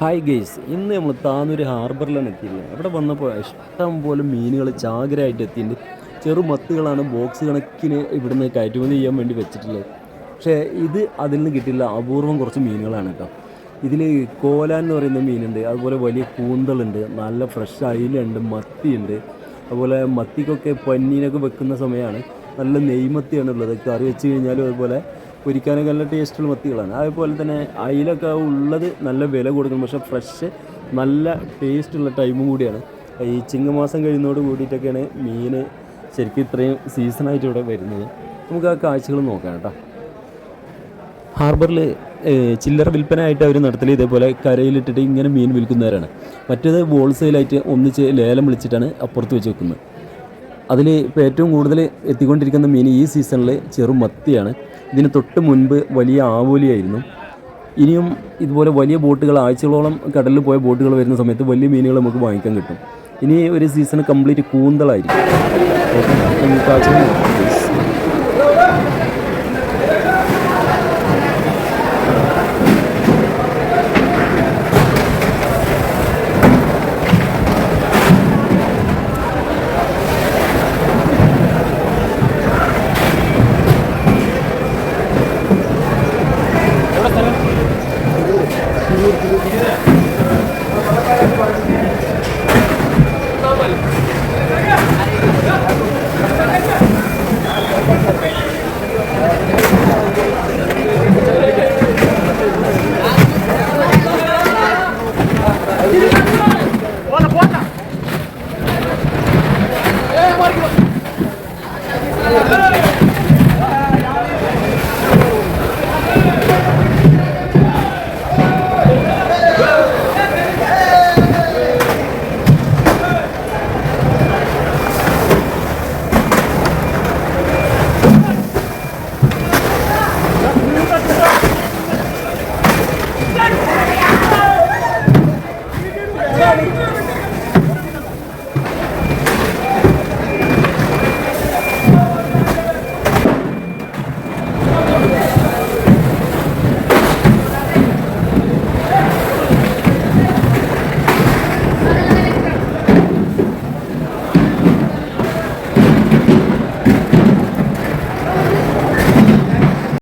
Hi guys ഇന്ന് നമ്മൾ താനൂർ ഹാർബറിലാണ് എത്തിയിരുന്നത് അവിടെ വന്നപ്പോൾ ഇഷ്ടം പോലെ മീനുകൾ ചാകരമായിട്ട് എത്തിയിട്ടുണ്ട്. ചെറു മത്തുകളാണ് ബോക്സ് കണക്കിന് ഇവിടുന്ന് കയറ്റുമതി ചെയ്യാൻ വേണ്ടി വെച്ചിട്ടുള്ളത്. പക്ഷേ ഇത് അതിൽ നിന്ന് കിട്ടില്ല അപൂർവം കുറച്ച് മീനുകളാണ് കേട്ടോ. ഇതിൽ കോല എന്ന് പറയുന്ന മീനുണ്ട് അതുപോലെ വലിയ കൂന്തളുണ്ട് നല്ല ഫ്രഷ് അയിലുണ്ട് മത്തിയുണ്ട്. അതുപോലെ മത്തിക്കൊക്കെ പന്നീനൊക്കെ വെക്കുന്ന സമയമാണ് നല്ല നെയ്മത്തിയാണ് ഉള്ളത് കറി വെച്ച് കഴിഞ്ഞാലും അതുപോലെ പൊരിക്കാനൊക്കെ നല്ല ടേസ്റ്റുള്ള മത്തികളാണ്. അതുപോലെ തന്നെ അയിലൊക്കെ ഉള്ളത് നല്ല വില കൊടുക്കണം. പക്ഷേ ഫ്രഷ് നല്ല ടേസ്റ്റുള്ള ടൈമും കൂടിയാണ്. ഈ ചിങ്ങമാസം കഴിയുന്നതോട് കൂടിയിട്ടൊക്കെയാണ് മീൻ ശരിക്കും ഇത്രയും സീസണായിട്ട് ഇവിടെ വരുന്നത്. നമുക്ക് ആ കാഴ്ചകൾ നോക്കാം കേട്ടോ. ഹാർബറിൽ ചില്ലറ വിൽപ്പനയായിട്ട് അവർ നടത്തൽ ഇതേപോലെ കരയിലിട്ടിട്ട് ഇങ്ങനെ മീൻ വിൽക്കുന്നവരാണ്. മറ്റേത് ഹോൾസെയിലായിട്ട് ഒന്നിച്ച് ലേലം വിളിച്ചിട്ടാണ് അപ്പുറത്ത് വെച്ച് വെക്കുന്നത്. അതിൽ ഇപ്പോൾ ഏറ്റവും കൂടുതൽ എത്തിക്കൊണ്ടിരിക്കുന്ന മീൻ ഈ സീസണിൽ ചെറു മത്തിയാണ്. ഇതിന് തൊട്ട് മുൻപ് വലിയ ആവോലിയായിരുന്നു. ഇനിയും ഇതുപോലെ വലിയ ബോട്ടുകൾ ആഴ്ചകളോളം കടലിൽ പോയ ബോട്ടുകൾ വരുന്ന സമയത്ത് വലിയ മീനുകൾ നമുക്ക് വാങ്ങിക്കാൻ കിട്ടും. ഇനി ഒരു സീസൺ കംപ്ലീറ്റ് കൂന്തളായിരിക്കും.